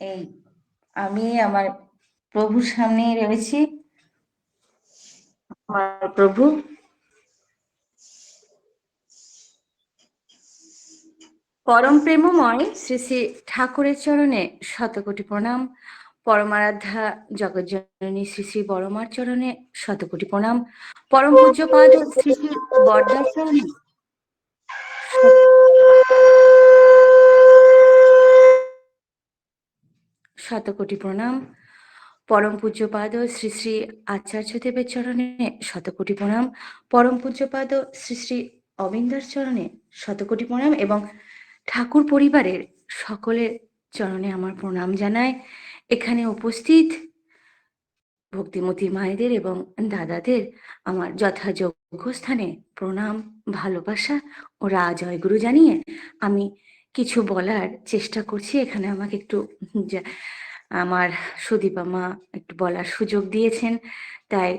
এই, আমি আমার প্রভুর সামনে রয়েছি। আমার প্রভু। পরম প্রেমময় শ্রী শ্রী ঠাকুরের চরণে শতকোটি প্রণাম। পরমারাধ্যা জগজ্জননী শ্রী শ্রী বড়মার চরণে শতকোটি প্রণাম। পরম পূজ্যপাদ শ্রী শ্রী বর্দার চরণে শতকোটি প্রণাম। পরম পূজ্যপাদ শ্রী শ্রী আচার্য দেবের চরণে শতকোটি প্রণাম। পরম পূজ্যপাদ শ্রী শ্রী অবিন্দার চরণে শতকোটি প্রণাম এবং ঠাকুর পরিবারের সকলের চরণে আমার প্রণাম জানায় এখানে উপস্থিত ভক্তিমতী মায়েদের এবং দাদাদের আমার যথাযোগ্য স্থানে প্রণাম, ভালোবাসা ও রাজয় গুরু জানিয়ে আমি কিছু বলার চেষ্টা করছি। এখানে আমাকে একটু আমার সুদীপা মা একটু বলার সুযোগ দিয়েছেন। তাই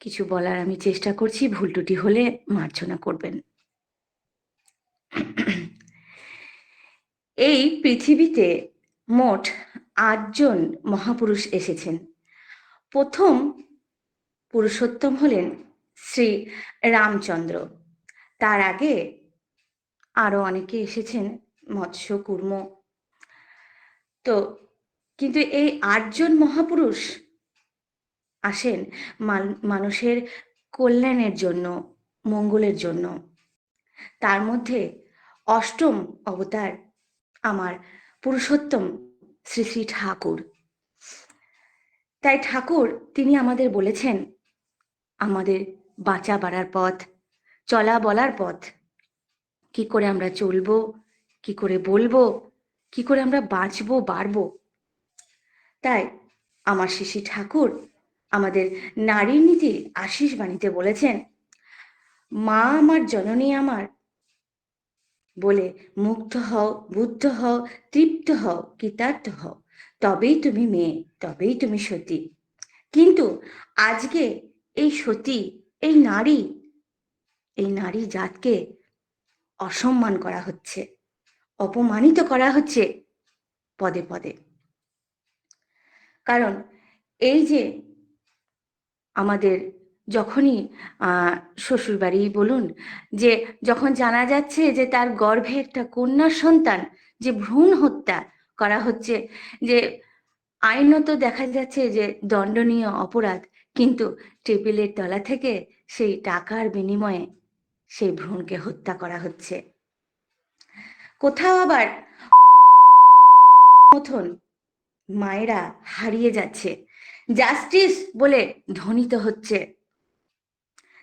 কিছু বলার আমি চেষ্টা করছি, ভুল টুটি হলে মার্জনা করবেন। এই পৃথিবীতে মোট আটজন মহাপুরুষ এসেছেন। প্রথম পুরুষোত্তম হলেন শ্রী রামচন্দ্র। তার আগে আরও অনেকে এসেছেন, মৎস্য, কুর্ম। তো কিন্তু এই আটজন মহাপুরুষ আসেন মানুষের কল্যাণের জন্য, মঙ্গলের জন্য। তার মধ্যে অষ্টম অবতার আমার পুরুষোত্তম শ্রী শ্রী ঠাকুর। তাই ঠাকুর, তিনি আমাদের বলেছেন, আমাদের বাঁচা বাড়ার পথ, চলা বলার পথ। কি করে আমরা চলবো? কি করে বলব? কি করে আমরা বাঁচবো, বাড়বো? তাই আমার শিশি ঠাকুর আমাদের নারীর নীতির আশিস বাণীতে বলেছেন, মা আমার জননী আমার বলে মুগ্ধ হও, বুদ্ধ হও, তৃপ্ত হও, কৃতার্থ হও। তবেই তুমি মেয়ে, তবেই তুমি সতী। কিন্তু আজকে এই সতী, এই নারী এই নারী জাতকে অসম্মান করা হচ্ছে, অপমানিত করা হচ্ছে পদে পদে। কারণ এই যে আমাদের যখনই শ্বশুরবাড়ি বলুন, যে যখন জানা যাচ্ছে যে তার গর্ভে একটা কন্যা সন্তান, যে ভ্রূণ হত্যা করা হচ্ছে, যে আইনত দেখা যাচ্ছে যে দণ্ডনীয় অপরাধ, কিন্তু টেবিলের তলা থেকে সেই টাকার বিনিময়ে সেই ভ্রূণকে হত্যা করা হচ্ছে। কোথাও আবার মতন মায়েরা হারিয়ে যাচ্ছে। জাস্টিস বলে ধ্বনিত হচ্ছে।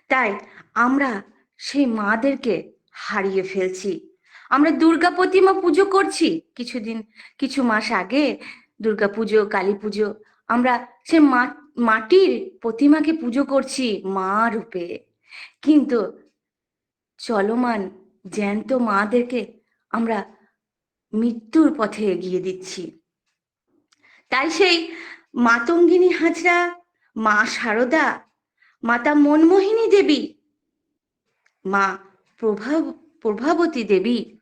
তাই আমরা সেই মাদেরকে হারিয়ে ফেলছি। আমরা দুর্গা প্রতিমা পুজো করছি। কিছুদিন, কিছু মাস আগে দুর্গা পুজো, কালী পুজো, আমরা সে মাটির প্রতিমাকে পুজো করছি মা রূপে। কিন্তু চলমান জ্যান্ত মাদেরকে আমরা মৃত্যুর পথে এগিয়ে দিচ্ছি। তাই সেই মাতঙ্গিনী হাজরা, মা শারদা মাতা মনমোহিনী দেবী, মা প্রভাব, প্রভাবতী দেবী,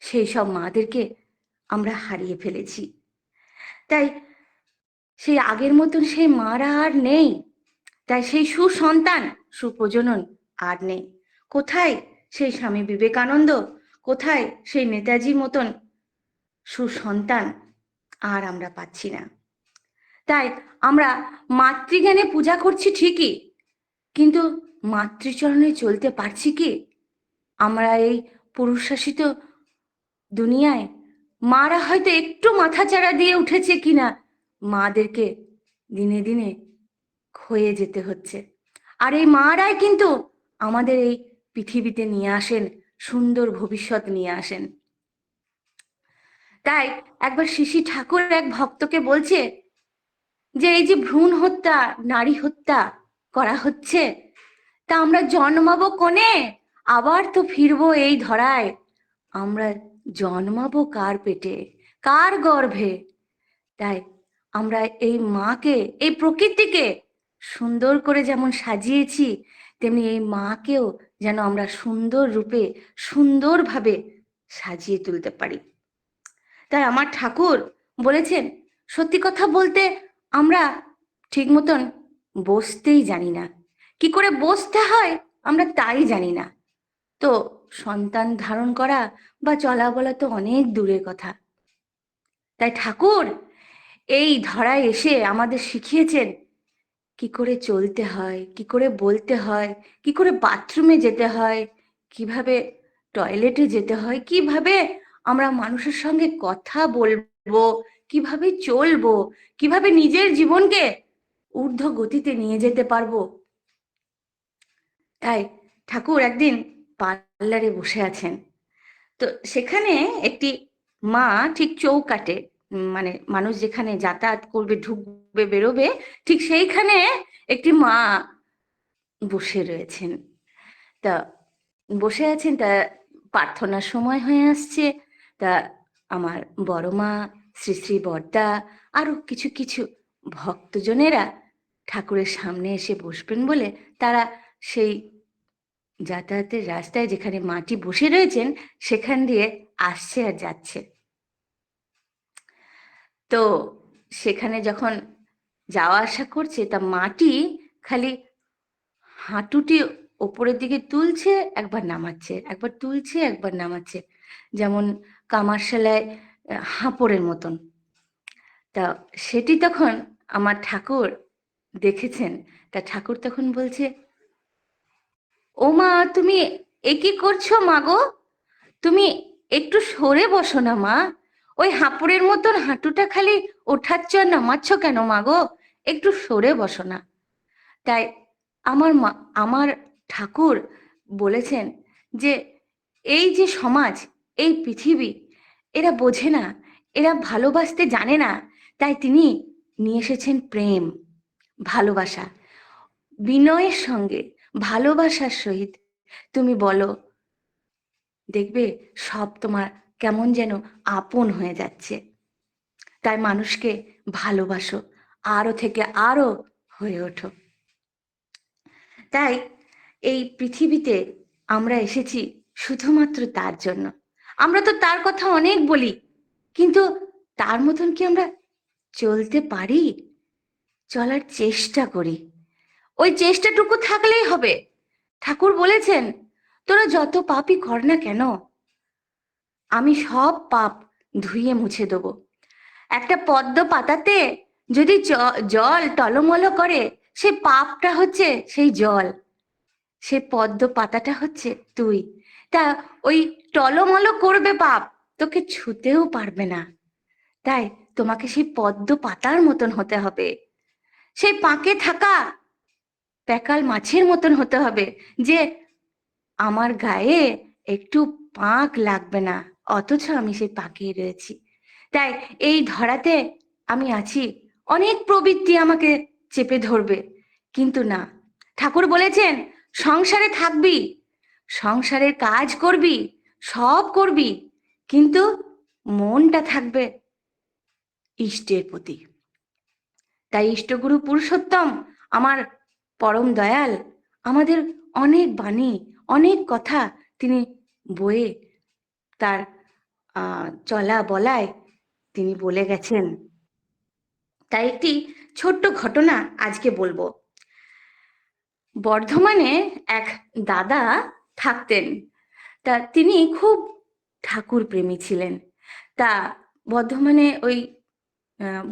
সেই সব মাদেরকে আমরা হারিয়ে ফেলেছি। তাই সেই আগের মতন সেই মারা আর নেই। তাই সেই সুসন্তান, সুপ্রজনন আর নেই। কোথায় সেই স্বামী বিবেকানন্দ? কোথায় সেই নেতাজির মতন সুসন্তান? আর আমরা পাচ্ছি না। তাই আমরা মাতৃজ্ঞানে পূজা করছি ঠিকই, কিন্তু মাতৃচরণে চলতে পারছি কি? আমরা এই পুরুষশাসিত দুনিয়ায় মারা হয়তো একটু মাথাচাড়া দিয়ে উঠেছে কিনা মাদেরকে দিনে দিনে ক্ষয়ে যেতে হচ্ছে। আর এই মারাই কিন্তু আমাদের এই পৃথিবীতে নিয়ে আসেন, সুন্দর ভবিষ্যৎ নিয়ে আসেন। তাই একবার শিশি ঠাকুর এক ভক্তকে বলছে যে, এই যে ভ্রূণ হত্যা, নারী হত্যা করা হচ্ছে, তা আমরা জন্মাবো কোনে? আবার তো ফিরবো এই ধরায়। আমরা জন্মাবো কার পেটে? কার গর্ভে? তাই আমরা এই মাকে, এই প্রকৃতিকে সুন্দর করে যেমন সাজিয়েছি তেমনি এই মাকেও যেন আমরা সুন্দর রূপে, সুন্দরভাবে সাজিয়ে তুলতে পারি। তাই আমার ঠাকুর বলেছেন, সত্যি কথা বলতে আমরা ঠিক মতন বসতেই জানি না। কি করে বসতে হয় আমরা তাই জানি না। তো সন্তান ধারণ করা বা চলা বলা তো অনেক দূরের কথা। তাই ঠাকুর এই ধরায় এসে আমাদের শিখিয়েছেন কি করে চলতে হয়, কি করে বলতে হয়, কি করে বাথরুমে যেতে হয়, কীভাবে টয়লেটে যেতে হয়, কীভাবে আমরা মানুষের সঙ্গে কথা বলব, কীভাবে চলবো, কীভাবে নিজের জীবনকে ঊর্ধ্ব গতিতে নিয়ে যেতে পারব। তাই ঠাকুর একদিন পার্লারে বসে আছেন। তো সেখানে একটি মা ঠিক চৌকাটে মানে মানুষ যেখানে যাতায়াত করবে, ঢুকবে, বেরোবে, ঠিক সেইখানে একটি মা বসে রয়েছেন। তা বসে আছেন, তা প্রার্থনার সময় হয়ে আসছে। তা আমার বড় মা, শ্রী শ্রী বর্দা, আরও কিছু কিছু ভক্তজনেরা ঠাকুরের সামনে এসে বসবেন বলে তারা সেই যাতায়াতের রাস্তায় যেখানে মাটি বসে রয়েছেন, সেখান দিয়ে আসছে আর যাচ্ছে। তো সেখানে যখন যাওয়া আসা করছে, তা মাটি খালি হাঁটুটি ওপরের দিকে তুলছে, একবার নামাচ্ছে, একবার তুলছে, একবার নামাচ্ছে। যেমন কামারশালায় হাঁপড়ের মতন। তা সেটি তখন আমার ঠাকুর দেখেছেন। তা ঠাকুর তখন বলছে, ও মা, তুমি এ কি করছ মা গো? তুমি একটু সরে বসো না মা। ওই হাঁপুড়ের মতন হাঁটুটা খালি ওঠাচ্ছ আর নামাচ্ছ কেন মা গো একটু সরে বসো না। তাই আমার মা, আমার ঠাকুর বলেছেন যে, এই যে সমাজ, এই পৃথিবী, এরা বোঝে না, এরা ভালোবাসতে জানে না, তাই তিনি নিয়ে এসেছেন প্রেম, ভালোবাসা। বিনয়ের সঙ্গে, ভালোবাসার সহিত তুমি বলো, দেখবে সব তোমার কেমন যেন আপন হয়ে যাচ্ছে। তাই মানুষকে ভালোবাসো, আরও থেকে আরও হয়ে ওঠো। তাই এই পৃথিবীতে আমরা এসেছি শুধুমাত্র তার জন্য। আমরা তো তার কথা অনেক বলি, কিন্তু তার মতন কি আমরা চলতে পারি? চলার চেষ্টা করি। ওই চেষ্টাটুকু থাকলেই হবে। ঠাকুর বলেছেন, তোরা যত পাপই কর না কেন আমি সব পাপ ধুয়ে মুছে দেব। একটা পদ্ম পাতাতে যদি জল টলমল করে, সে পাপটা হচ্ছে সেই জল। সে পদ্ম পাতাটা হচ্ছে তুই। তা ওই টলমল করবে পাপ তোকে ছুতেও পারবে না। তাই তোমাকে সেই পদ্ম পাতার মতন হতে হবে। সেই পাকে থাকা প্যাকাল মাছের মতন হতে হবে যে আমার গায়ে একটু পাক লাগবে না। অথচ আমি সেই পাকিয়ে রয়েছি। তাই এই ধরাতে আমি আছি। অনেক প্রবৃত্তি আমাকে চেপে ধরবে। কিন্তু না, ঠাকুর বলেছেন, সংসারে থাকবি, সংসারের কাজ করবি, সব করবি, কিন্তু মনটা থাকবে ইষ্টের প্রতি। তাই ইষ্টগুরু পুরুষোত্তম, আমার পরম দয়াল, আমাদের অনেক বাণী, অনেক কথা তিনি বয়ে তার চলা বলায় তিনি বলে গেছেন, তাই একটি ছোট্ট ঘটনা আজকে বলব। বর্ধমানে এক দাদা থাকতেন। তা তিনি খুব ঠাকুর প্রেমী ছিলেন। তা বর্ধমানে ওই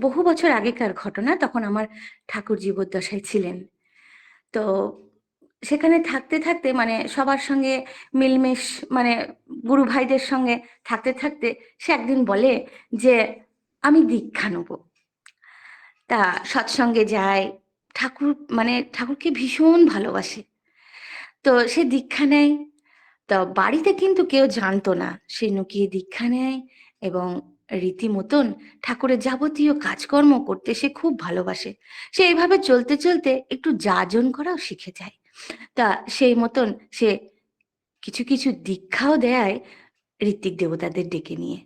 বহু বছর আগেকার ঘটনা তখন আমার ঠাকুর জীবদ্দশায় ছিলেন। তো সেখানে থাকতে থাকতে মানে সবার সঙ্গে মিলমিশ মানে গুরু ভাইদের সঙ্গে থাকতে থাকতে সে একদিন বলে যে, আমি দীক্ষা নেব। তা সৎসঙ্গে যায়। ঠাকুর মানে ঠাকুরকে ভীষণ ভালোবাসে। তো সে দীক্ষা নেয়। তো বাড়িতে কিন্তু কেউ জানতো না। সে নুকিয়ে দীক্ষা নেয় এবং রীতিমতন ঠাকুরের যাবতীয় কাজকর্ম করতে সে খুব ভালোবাসে। সে এইভাবে চলতে চলতে একটু যাজন করাও শিখে যায়। তা সেই মতন সে কিছু কিছু দীক্ষাও দেয় ঋত্বিক দেবতাদের ডেকে নিয়ে।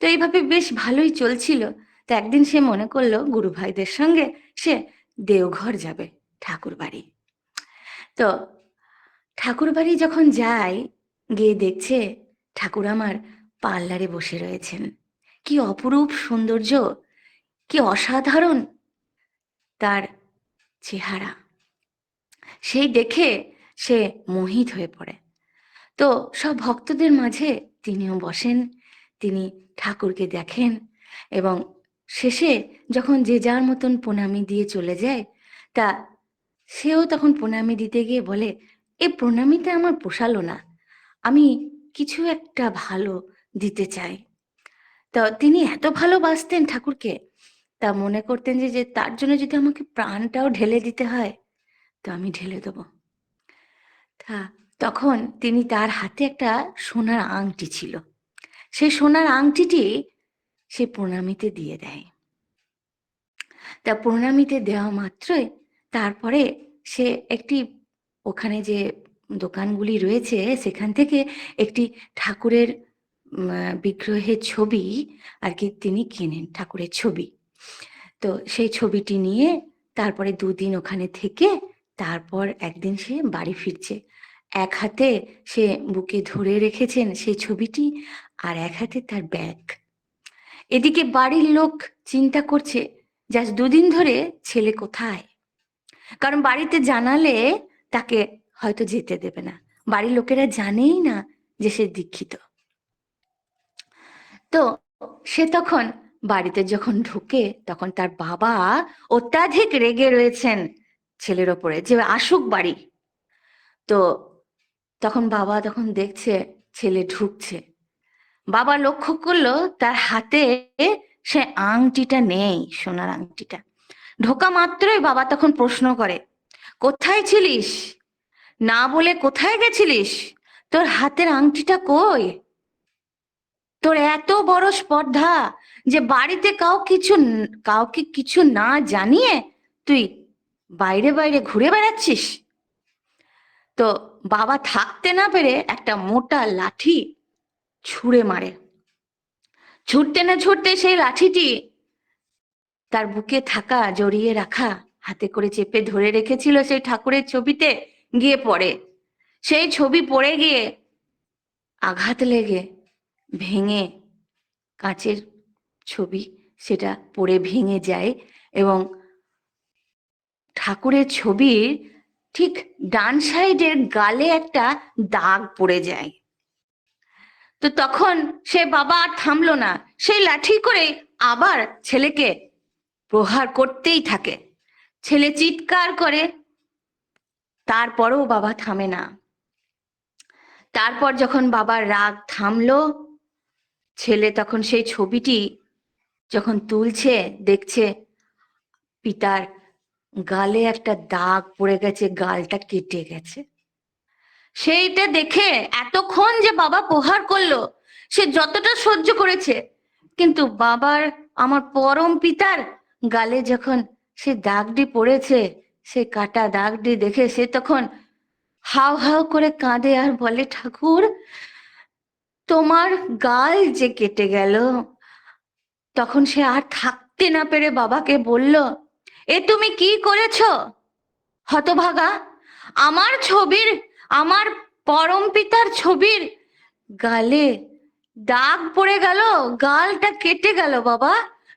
তো এইভাবে বেশ ভালোই চলছিল। তো একদিন সে মনে করল, গুরু ভাইদের সঙ্গে সে দেওঘর যাবে ঠাকুর বাড়ি। তো ঠাকুর বাড়ি যখন যায়, গিয়ে দেখছে ঠাকুর আমার পার্লারে বসে রয়েছেন। কি অপরূপ সৌন্দর্য, কি অসাধারণ তার চেহারা। সেই দেখে সে মোহিত হয়ে পড়ে। তো সব ভক্তদের মাঝে তিনিও বসেন, তিনি ঠাকুরকে দেখেন এবং শেষে যখন যে যার মতন প্রণামী দিয়ে চলে যায়, তা সেও তখন প্রণামী দিতে গিয়ে বলে, এ প্রণামীতে আমার পোষালো না, আমি কিছু একটা ভালো দিতে চাই। তো তিনি এত ভালোবাসতেন ঠাকুরকে, তা মনে করতেন যে তার জন্য যদি আমাকে প্রাণটাও ঢেলে দিতে হয় তো আমি ঢেলে দেবো? তা তখন তিনি তার হাতে একটা সোনার আংটি ছিল। সেই সোনার আংটিটি সে প্রণামীতে দিয়ে দেয়। তা প্রণামীতে দেওয়া মাত্রই তারপরে সে একটি ওখানে যে দোকানগুলি রয়েছে, সেখান থেকে একটি ঠাকুরের বিগ্রহের ছবি আর কি তিনি কেনেন, ঠাকুরের ছবি। তো সেই ছবিটি নিয়ে তারপরে দুদিন ওখানে থেকে তারপর একদিন সে বাড়ি ফিরছে। এক হাতে সে বুকে ধরে রেখেছেন সেই ছবিটি আর এক হাতে তার ব্যাগ। এদিকে বাড়ির লোক চিন্তা করছে জাস্ট দুদিন ধরে ছেলে কোথায়? কারণ বাড়িতে জানালে তাকে হয়তো যেতে দেবে না। বাড়ির লোকেরা জানেই না যে সে দীক্ষিত। তো সে তখন বাড়িতে যখন ঢুকে তখন তার বাবা অত্যাধিক রেগে রয়েছেন। ছেলের ওপরে, যে আসুক বাড়ি। তো তখন বাবা তখন দেখছে ছেলে ঢুকছে। বাবা লক্ষ্য করল তার হাতে সে আংটিটা নেই, সোনার আংটিটা। ঢোকা মাত্রই বাবা তখন প্রশ্ন করে, কোথায় ছিলিস? না বলে কোথায় গেছিলিস? তোর হাতের আংটিটা কই? তোর এত বড় স্পর্ধা যে বাড়িতে কাউ কিছু, কাউকে কিছু না জানিয়ে তুই বাইরে বাইরে ঘুরে বেড়াচ্ছিস? তো বাবা থাকতে না পেরে একটা মোটা লাঠি ছুঁড়ে মারে। ছুটতে না ছুটতে সেই লাঠিটি তার বুকে থাকা, জড়িয়ে রাখা, হাতে করে চেপে ধরে রেখেছিল সেই ঠাকুরের ছবিতে গিয়ে পড়ে। সেই ছবি পড়ে গিয়ে আঘাত লেগে ভেঙে কাঁচের ছবি সেটা পড়ে ভেঙে যায় এবং ঠাকুরের ছবির ঠিক ডান সাইডের গালে একটা দাগ পড়ে যায়। তো তখন সে বাবা আর থামলো না। সেই লাঠি করে আবার ছেলেকে প্রহার করতেই থাকে। ছেলে চিৎকার করে, তারপরেও বাবা থামে না। তারপর যখন বাবার রাগ থামলো, ছেলে তখন সেই ছবিটি যখন তুলছে, দেখছে, পিতার গালে একটা দাগ পড়ে গেছে, গালটা কেটে গেছে। সেইটা দেখে এতক্ষণ যে বাবা প্রহার করল, সে যতটা সহ্য করেছে, কিন্তু বাবার আমার পরম পিতার গালে যখন সে দাগটি পড়েছে, সে কাটা দাগটি দেখে সে তখন হাও হাও করে কাঁদে আর বলে, ঠাকুর, তোমার গাল যে কেটে গেল। তখন সে আর থাকতে না পেরে বাবাকে বলল এ তুমি কি করেছ? হতভাগা, আমার ছবির, আমার পরম পিতার ছবির গালে দাগ পড়ে গেল, গালটা কেটে গেল বাবা।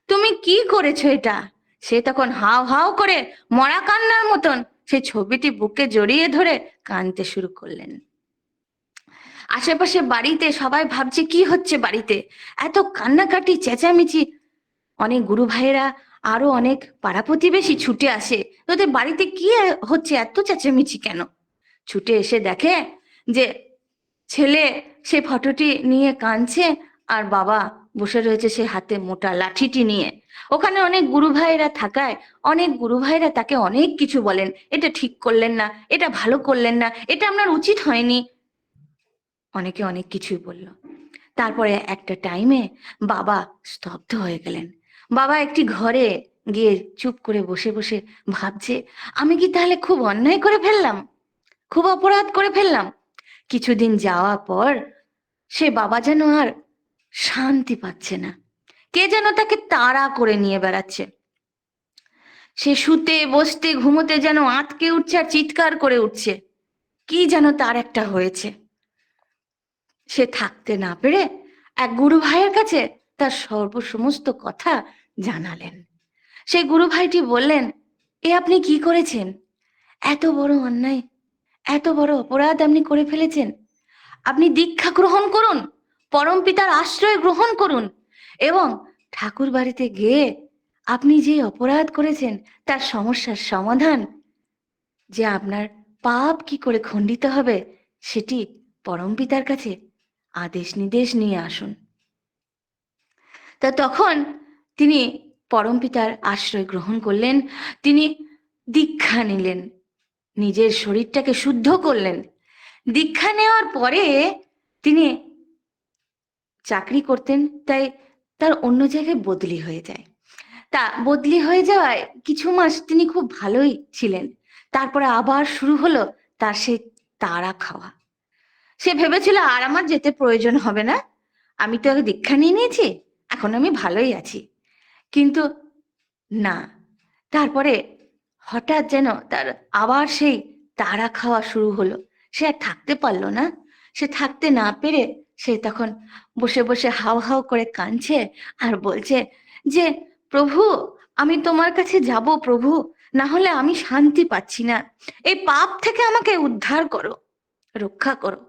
তুমি কি করেছ এটা? সে তখন হাও হাও করে মরা কান্নার মতন সেই ছবিটি বুকে জড়িয়ে ধরে কাঁদতে শুরু করলেন। আশেপাশে বাড়িতে সবাই ভাবছে, কি হচ্ছে বাড়িতে? এত কান্নাকাটি, চেঁচামেচি। অনেক গুরু ভাইয়েরা আরও অনেক পাড়া প্রতিবেশী ছুটে আসে। তোদের বাড়িতে কি হচ্ছে? এত চেঁচামেচি কেন? ছুটে এসে দেখে যে ছেলে সে ফটোটি নিয়ে কাঁদছে আর বাবা বসে রয়েছে সে হাতে মোটা লাঠিটি নিয়ে। ওখানে অনেক গুরু ভাইয়েরা থাকায় অনেক গুরু ভাইয়েরা তাকে অনেক কিছু বলেন। এটা ঠিক করলেন না, এটা ভালো করলেন না, এটা আপনার উচিত হয়নি। অনেকে অনেক কিছুই বলল। তারপরে একটা টাইমে বাবা স্তব্ধ হয়ে গেলেন। বাবা একটি ঘরে গিয়ে চুপ করে বসে বসে ভাবছে, আমি কি তাহলে খুব অন্যায় করে ফেললাম? খুব অপরাধ করে ফেললাম? কিছুদিন যাওয়া পর সে বাবা যেন আর শান্তি পাচ্ছে না। কে যেন তাকে তাড়া করে নিয়ে বেড়াচ্ছে। সে শুতে, বসতে, ঘুমোতে যেন আটকে উঠছে আর চিৎকার করে উঠছে। কি যেন তার একটা হয়েছে। সে থাকতে না পেরে এক গুরু ভাইয়ের কাছে তার সর্ব সমস্ত কথা জানালেন। সেই গুরু ভাইটি বললেন, এ আপনি কি করেছেন? এত বড় অন্যায়, এত বড় অপরাধ আপনি করে ফেলেছেন। আপনি দীক্ষা গ্রহণ করুন, পরম পিতার আশ্রয় গ্রহণ করুন এবং ঠাকুর বাড়িতে গিয়ে আপনি যে অপরাধ করেছেন, তার সমস্যার সমাধান, যে আপনার পাপ কি করে খণ্ডিত হবে, সেটি পরম পিতার কাছে আদেশ নির্দেশ নিয়ে আসুন। তা তখন তিনি পরম পিতার আশ্রয় গ্রহণ করলেন, তিনি দীক্ষা নিলেন, নিজের শরীরটাকে শুদ্ধ করলেন। দীক্ষা নেওয়ার পরে তিনি চাকরি করতেন, তাই তার অন্য জায়গায় বদলি হয়ে যায়। তা বদলি হয়ে যাওয়ায় কিছু মাস তিনি খুব ভালোই ছিলেন। তারপরে আবার শুরু হলো তার সেই তাড়া খাওয়া। সে ভেবেছিল, আর আমার যেতে প্রয়োজন হবে না। আমি তো আগে দীক্ষা নিয়ে নিয়েছি, এখন আমি ভালোই আছি। কিন্তু না। তারপরে হঠাৎ যেন তার আবার সেই তাড়া খাওয়া শুরু হলো। সে আর থাকতে পারল না। সে থাকতে না পেরে সে তখন বসে বসে হাও হাও করে কাঁদছে আর বলছে যে, প্রভু, আমি তোমার কাছে যাব প্রভু, না হলে আমি শান্তি পাচ্ছি না। এই পাপ থেকে আমাকে উদ্ধার করো, রক্ষা করো।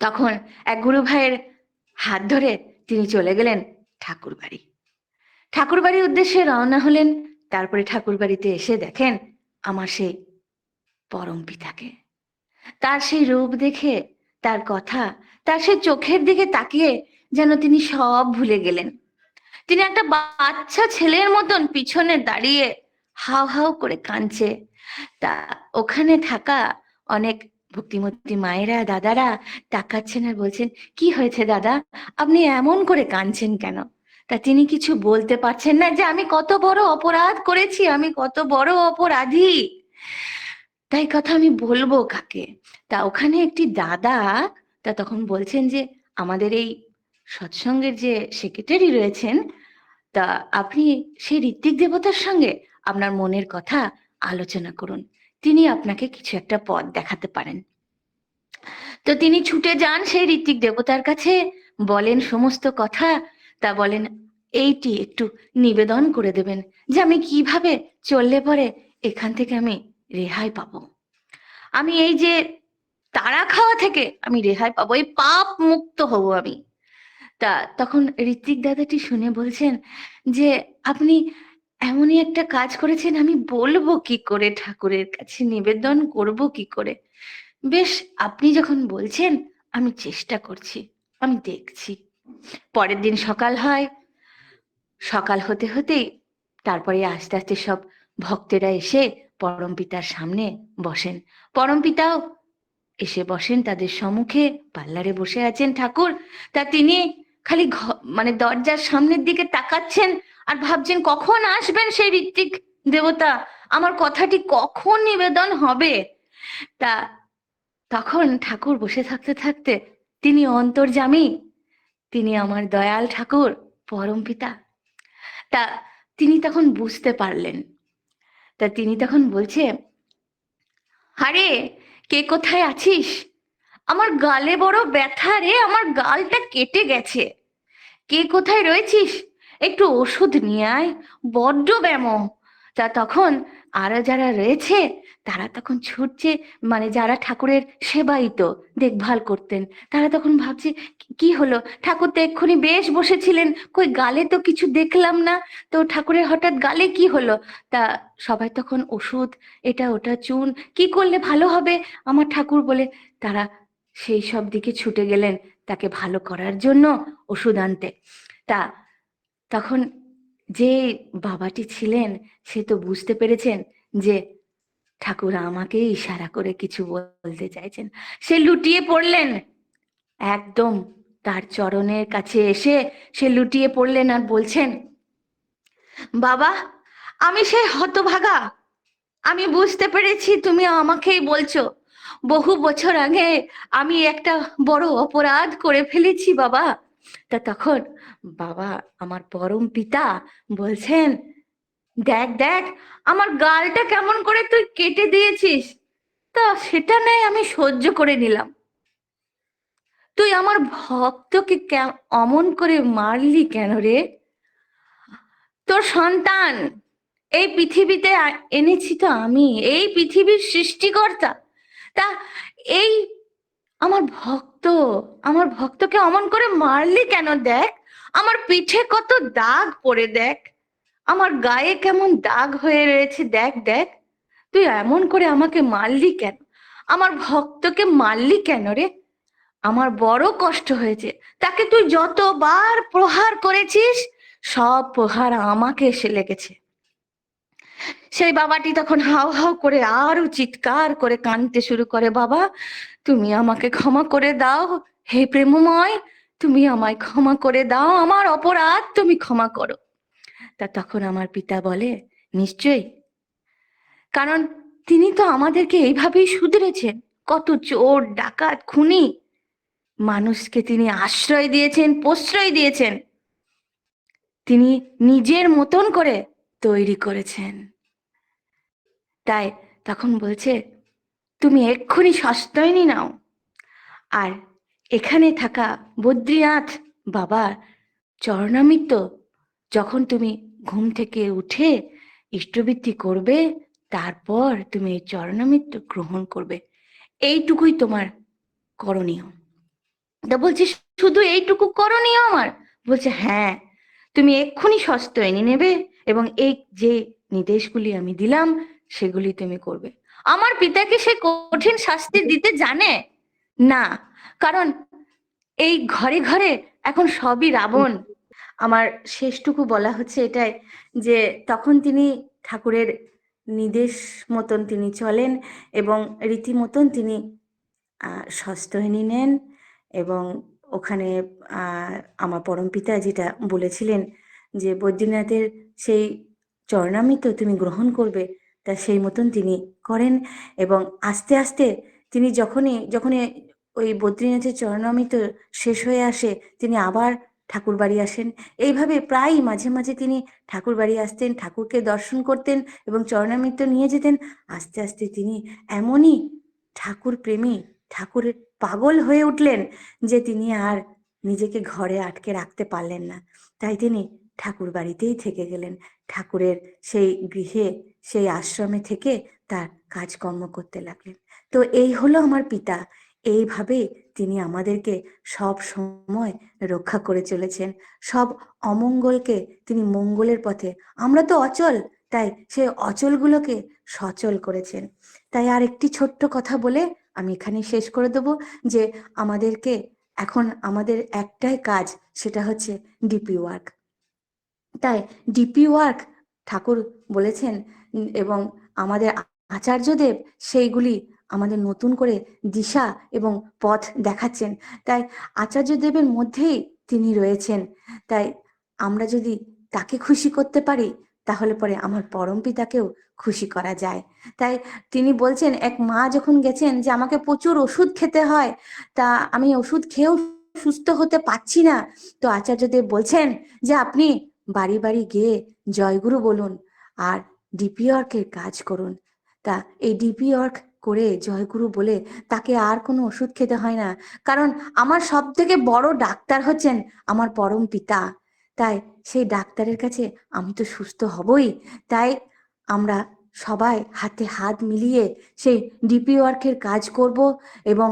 তখন এক গুরু ভাইয়ের হাত ধরে তিনি চলে গেলেন ঠাকুর বাড়ি ঠাকুর বাড়ির উদ্দেশ্যে রওনা হলেন, তারপরে ঠাকুর বাড়িতে এসে দেখেন আমার সেই পরম পিতাকে। তার সেই রূপ দেখে, তার কথা, তার সেই চোখের দিকে তাকিয়ে যেন তিনি সব ভুলে গেলেন। তিনি একটা বাচ্চা ছেলের মতন পিছনে দাঁড়িয়ে হাও হাও করে কাঁদছে। তা ওখানে থাকা অনেক ভক্তিমতী মায়েরা, দাদারা তাকাচ্ছেন আর বলছেন, কি হয়েছে দাদা? আপনি এমন করে কাঁদছেন কেন? তা তিনি কিছু বলতে পারছেন না যে আমি কত বড় অপরাধ করেছি, আমি কত বড় অপরাধী। তাই কথা আমি বলব কাকে? তা ওখানে একটি দাদা, তা তখন বলছেন যে আমাদের এই সৎসঙ্গের যে সেক্রেটারি রয়েছেন, তা আপনি সেই ঋত্বিক দেবতার সঙ্গে আপনার মনের কথা আলোচনা করুন। তিনি আপনাকে কিছু একটা পথ দেখাতে পারেন। তো তিনি ছুটে যান সেই ঋত্বিক দেবতার কাছে, বলেন সমস্ত কথা তা বলেন, এইটি একটু নিবেদন করে দেবেন যে আমি কীভাবে চললে পরে এখান থেকে আমি রেহাই পাবো। আমি এই যে তাড়া খাওয়া থেকে আমি রেহাই পাবো, এই পাপ মুক্ত হব আমি। তা তখন ঋত্বিক দাদাটি শুনে বলছেন যে, আপনি এমনই একটা কাজ করেছেন, আমি বলব কি করে, ঠাকুরের কাছে নিবেদন করব কি করে? বেশ, আপনি যখন বলছেন, আমি চেষ্টা করছি, আমি দেখছি। পরের দিন সকাল হয়। সকাল হতে হতেই তারপরে আস্তে আস্তে সব ভক্তেরা এসে পরম পিতার সামনে বসেন। পরম পিতাও এসে বসেন, তাদের সম্মুখে পাল্লারে বসে আছেন ঠাকুর। তা তিনি খালি মানে দরজার সামনের দিকে তাকাচ্ছেন আর ভাবছেন, কখন আসবেন সেই ঋত্বিক দেবতা? আমার কথাটি কখন নিবেদন হবে? তা তখন ঠাকুর বসে থাকতে থাকতে তিনি অন্তর্জামী তিনি আমার দয়াল ঠাকুর, পরম পিতা। তা তিনি তখন বুঝতে পারলেন। তা তিনি তখন বলছে আরে কে কোথায় আছিস? আমার গালে বড় ব্যথা রে, আমার গালটা কেটে গেছে। কে কোথায় রয়েছিস? একটু ওষুধ নিয়ে আয়, বড্ড ব্যামো। তা তখন আরও যারা রয়েছে, তারা তখন ছুটছে মানে যারা ঠাকুরের সেবায়িত দেখভাল করতেন, তারা তখন ভাবছে, "কি- হলো? ঠাকুর তো এক্ষুনি বেশ বসেছিলেন, কই গালে তো কিছু দেখলাম না, তো ঠাকুরের হঠাৎ গালে কি হলো? তা সবাই তখন ওষুধ, এটা, ওটা, চুন, কি করলে ভালো হবে? আমার ঠাকুর বলে, তারা সেই সব দিকে ছুটে গেলেন, তাকে ভালো করার জন্য ওষুধ আনতে। তা তখন যে বাবাটি ছিলেন, সে তো বুঝতে পেরেছেন যে ঠাকুর আমাকে ইশারা করে কিছু বলতে চাইছেন। সে লুটিয়ে পড়লেন। একদম তার চরণের কাছে এসে সে লুটিয়ে পড়লেন আর বলছেন, বাবা, আমি সেই হতভাগা। আমি বুঝতে পেরেছি তুমি আমাকেই বলছো। বহু বছর আগে আমি একটা বড় অপরাধ করে ফেলেছি বাবা। তা তখন বাবা আমার পরম পিতা বলছেন, দেখ দেখ, আমার গালটা কেমন করে তুই কেটে দিয়েছিস? তা সেটা নেই, আমি সহ্য করে নিলাম। তুই আমার ভক্তকে অমন করে মারলি কেন রে? তোর সন্তান, এই পৃথিবীতে এনেছি তো আমি, এই পৃথিবীর সৃষ্টিকর্তা। তা এই আমার ভক্ত, আমার ভক্তকে অমন করে মারলি কেন দেখ? আমার পিঠে কত দাগ পড়ে দেখ। আমার গায়ে কেমন দাগ হয়ে রয়েছে দেখ দেখ। তুই এমন করে আমাকে মারলি কেন? আমার ভক্তকে মারলি কেন রে? আমার বড় কষ্ট হয়েছে। তাকে তুই যতবার প্রহার করেছিস, সব প্রহার আমাকে এসে লেগেছে। সেই বাবাটি তখন হাও হাও করে আরও চিৎকার করে কাঁদতে শুরু করে, বাবা, তুমি আমাকে ক্ষমা করে দাও। হে প্রেমময়, তুমি আমায় ক্ষমা করে দাও। আমার অপরাধ তুমি ক্ষমা করো। তা তখন আমার পিতা বলে, নিশ্চয়ই। কারণ তিনি তো আমাদেরকে এইভাবেই শুধরেছেন। কত চোর, ডাকাত, খুনি। মানুষকে তিনি আশ্রয় দিয়েছেন, প্রশ্রয় দিয়েছেন। তিনি নিজের মতন করে তৈরি করেছেন। তাই তখন বলছে, তুমি এক্ষুনি সস্তয়নি নাও। আর এখানে থাকা বদ্রীনাথ বাবার চরণামৃত যখন তুমি ঘুম থেকে উঠে ইষ্টবৃত্তি করবে, তারপর তুমি এই চরণামৃত গ্রহণ করবে। এইটুকুই তোমার করণীয়। তা বলছি, শুধু এইটুকু করণীয় আমার? বলছে হ্যাঁ তুমি এক্ষুনি সস্তয়নি নেবে। এবং এই যে নির্দেশগুলি আমি দিলাম, সেগুলি তুমি করবে। আমার পিতাকে সে কঠিন শাস্তি দিতে জানে? না, কারণ এই ঘরে ঘরে এখন সবই রাবণ। আমার শেষটুকু বলা হচ্ছে এটাই যে, তখন তিনি ঠাকুরের নির্দেশ মতন তিনি চলেন এবং রীতিমতন তিনি সস্তহিনী নেন এবং ওখানে আমার পরমপিতা যেটা বলেছিলেন যে বৈদ্যনাথের সেই চরণামৃত তুমি গ্রহণ করবে, তা সেই মতন তিনি করেন এবং আস্তে আস্তে তিনি যখনই যখনই ওই বদ্রীনাথের চরণামৃত শেষ হয়ে আসে, তিনি আবার ঠাকুর বাড়ি আসেন। এইভাবে প্রায় মাঝে মাঝে তিনি ঠাকুর বাড়ি আসতেন, ঠাকুরকে দর্শন করতেন এবং চরণামৃত নিয়ে যেতেন। আস্তে আস্তে তিনি এমনই ঠাকুর প্রেমী ঠাকুরের পাগল হয়ে উঠলেন যে তিনি আর নিজেকে ঘরে আটকে রাখতে পারলেন না। তাই তিনি ঠাকুর বাড়িতেই থেকে গেলেন। ঠাকুরের সেই গৃহে, সেই আশ্রমে থেকে তার কাজকর্ম করতে লাগলেন। তো এই হলো আমার পিতা। এইভাবে তিনি আমাদেরকে সব সময় রক্ষা করে চলেছেন। সব অমঙ্গলকে তিনি মঙ্গলের পথে। আমরা তো অচল, তাই সে অচলগুলোকে সচল করেছেন। তাই আর একটি ছোট্ট কথা বলে আমি এখানে শেষ করে দেব যে আমাদেরকে এখন আমাদের একটাই কাজ, সেটা হচ্ছে ডিপি ওয়ার্ক। তাই ডিপি ওয়ার্ক ঠাকুর বলেছেন এবং আমাদের আচার্যদেব সেইগুলি আমাদের নতুন করে দিশা এবং পথ দেখাচ্ছেন। তাই আচার্যদেবের মধ্যেই তিনি রয়েছেন। তাই আমরা যদি তাকে খুশি করতে পারি, তাহলে পরে আমার পরম পিতাকেও খুশি করা যায়। তাই তিনি বলছেন, এক মা যখন গেছেন যে আমাকে প্রচুর ওষুধ খেতে হয়, তা আমি ওষুধ খেয়েও সুস্থ হতে পারছি না। তো আচার্যদেব বলছেন যে আপনি বাড়ি বাড়ি গিয়ে জয়গুরু বলুন আর ডিপি ওয়ার্কের কাজ করুন। তা এই ডিপি ওয়ার্ক করে জয়গুরু বলে তাকে আর কোনো ওষুধ খেতে হয় না। কারণ আমার সব থেকে বড় ডাক্তার হচ্ছেন আমার পরম পিতা। তাই সেই ডাক্তারের কাছে আমি তো সুস্থ হবই। তাই আমরা সবাই হাতে হাত মিলিয়ে সেই ডিপি ওয়ার্কের কাজ করব এবং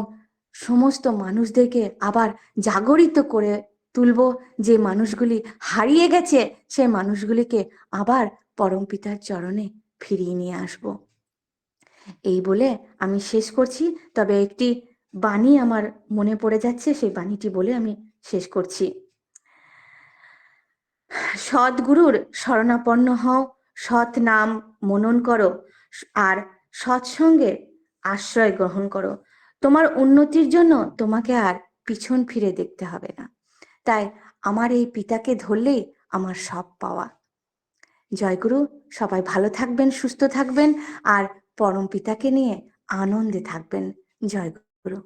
সমস্ত মানুষদেরকে আবার জাগরিত করে তুলব। যে মানুষগুলি হারিয়ে গেছে সেই মানুষগুলিকে আবার পরম পিতার চরণে ফিরিয়ে নিয়ে আসব। এই বলে আমি শেষ করছি। তবে একটি বাণী আমার মনে পড়ে যাচ্ছে, সেই বাণীটি বলে আমি শেষ করছি। সদ্গুরুর শরণাপন্ন হও, সৎ নাম মনন করো, আর সৎসঙ্গে আশ্রয় গ্রহণ করো। তোমার উন্নতির জন্য তোমাকে আর পিছন ফিরে দেখতে হবে না। তাই আমার এই পিতাকে ধরলেই আমার সব পাওয়া। জয়গুরু, সবাই ভালো থাকবেন, সুস্থ থাকবেন, আর পরম পিতাকে নিয়ে আনন্দে থাকবেন। জয়গুরু।